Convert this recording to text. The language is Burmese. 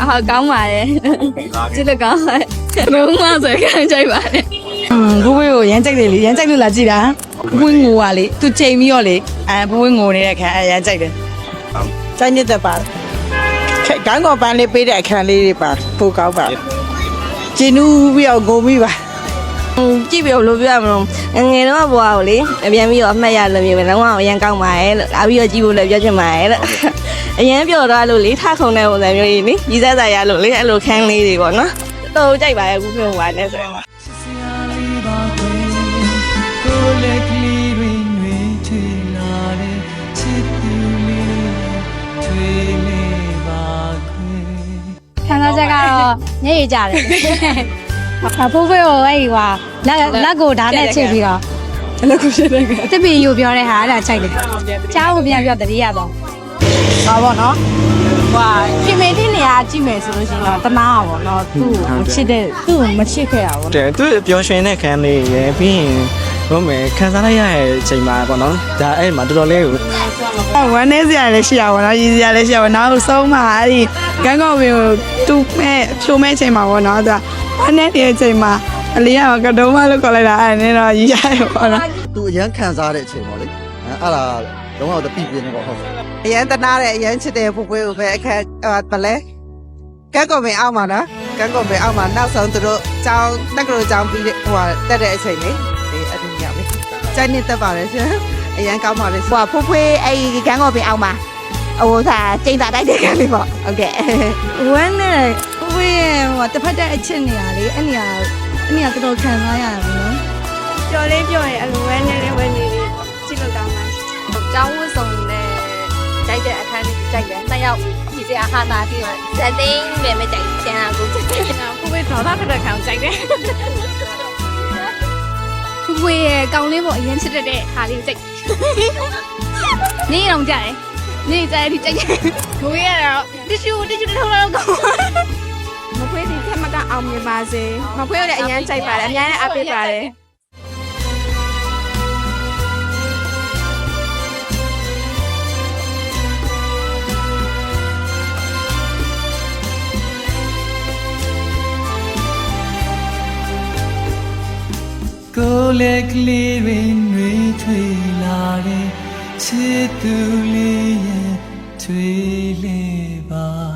အာကောင်းပါတယ်ကြည့်လို့ကောင်းပါတယ်ဘုံမဆိုခံကြိုက်ပါတယ်อืมဘိုးဘွေးကိုရမ်းကြိုက်တယ်လေရမ်းကြိုက်လို့လာကြည့်တာဘိုးဘွေးငိုပါလေသူချိန်ပြီးတော့လေအဲဘိုးဘွေးငိုနေတဲ့ခံအဲရမ်းကြိုက်တယ်စိုင်းညစ်သက်ပါတယ်ခက်ကောင်းကောင်းပန်းလေးပေးတဲ့အခန်းလေးတွေပါပိုကောင်းပါကျင်းနူးပြီးတော့ဂုံပြီးပါ ကြည့်ပြီးတော့ဘယ်လိုပြောရမလို့ငငယ်တော့ဘွားကိုလေအပြန်ပြီးတော့အမှတ်ရလို့မျိုးပဲလုံးဝအရင်ကောင်းပါတယ်လို့လာပြီးတော့ကြည့်ဖို့လည်းပြောချင်ပါတယ်လို့အရင်ပြောတော့လို့လေထခုံတဲ့ပုံစံမျိုးကြီးလေကြီးစက်စားရလို့လေအဲ့လိုခန်းလေးတွေပေါ့နော်တော်ကြိုက်ပါရဲ့အခုပြောပါနဲ့ဆိုရင်ကိုယ်လည်းကလေးတွေနှွေးထွေလာတဲ့ချစ်သူလေးထွေးလေးပါခွေခံစားချက်ကတော့ညရည်ကြတယ် အဖိုးဖိုးကိုအဲ့ဒီကွာလက်လက်ကိုဓာတ်နဲ့ချစ်ပြီးတော့လည်းကိုဖြစ်တယ်ကတစ်ပင်ယူပြောတဲ့ဟာအဲ့ဒါချိုက်တယ်ချားကိုပြန်ပြောတတိယတော့ဟောပေါ့နော်ဟွာပြင်မေတင်းနေရာကြည့်မယ်ဆိုလို့ရှိရင်တော့တနာပါပေါ့နော်သူ့ကိုမချစ်တဲ့သူ့ကိုမချစ်ခဲ့တာပေါ့တယ်သူပျော်ရွှင်တဲ့ခန်းလေးရယ်ပြီးရင်ဘုမယ်ခံစားလိုက်ရတဲ့အချိန်မှာပေါ့နော်ဒါအဲ့မှာတော်တော်လေးကိုဝမ်းနေစရာလည်းရှိရပါတော့ရည်စရာလည်းရှိရပါနောက်ဆုံးမှအဲ့ဒီကန်းကောက်ပင်ကိုတူမဲ့ဖြိုမဲ့အချိန်မှာပေါ့နော်သူက ဝမ်းနေတဲ့အချိန်မှာအလေးကကတုံးမလို့ခေါ်လိုက်တာအဲ့နဲ့တော့ရည်ရရပေါ့နော်သူအရန်ခံစားတဲ့အချိန်ပေါ့လေအဲအဲ့ဒါလုံးဝတပိပြင်းနေပေါ့ဟုတ်အရန်တနာတဲ့အရန်ချစ်တဲ့ဖို့ပွဲကိုပဲအခက်ဟိုဗလဲကက်ကောမင်အောင်ပါနော်ကက်ကောမင်အောင်ပါနောက်ဆုံးသူတို့ကျောင်းတက်ကလို့ကျောင်းပြီးတဲ့ဟိုတက်တဲ့အချိန်လေးဒီအတူမြောက်လေးစိုင်းညစ်သက်ပါတယ်ရှင်အရန်ကောင်းပါလေဟိုဖိုးဖွေးအဲ့ကန်းကောမင်အောင်ပါဟိုသာကျိန်တာတိုက်တဲ့ကလေးပေါ့ဟုတ်ကဲ့ဝမ်းနဲ့ ဝေးရဲ့ဟိုတစ်ဖက်တဲ့အချက်နေရလေအဲ့နေရာအဲ့နေရာတော်တော်ခံစားရတယ်နော်ကြော်လေးပြောရင်အလိုဝဲနေလေးဝဲနေလေးကြည့်လို့ကောင်းပါကျောင်းဝတ်ဆောင်နဲ့ကြိုက်တဲ့အခန်းလေးကြိုက်တယ်နှစ်ယောက်ဒီစရာဟာတာပြီးတော့ဇက်သိန်းပဲမကြိုက်ချင်တာကိုကြိုက်တယ်ကိုပဲတော်တာခက်တဲ့ခံကြိုက်တယ်ဖူဖွေရဲ့ကောင်းလေးပေါ့အရင်ချစ်တတ်တဲ့ဟာလေးကိုကြိုက်နေအောင်ကြတယ်နေကြတယ်ဒီကြိုက်တယ်ကိုရတော့တ िश ူတ िश ူတစ်ထုံးလောက်ကောင်းမ ခွေးဒီထက်မကအောင်မြင်ပါစေမခွေးလည်းအရန်ကြိုက်ပါတယ်အများနဲ့အားပေးပါတယ်ကိုယ်လည်းကလေးတွေနှွေးထွေလာတဲ့ချစ်သူလေးရဲ့ထွေးလေးပါ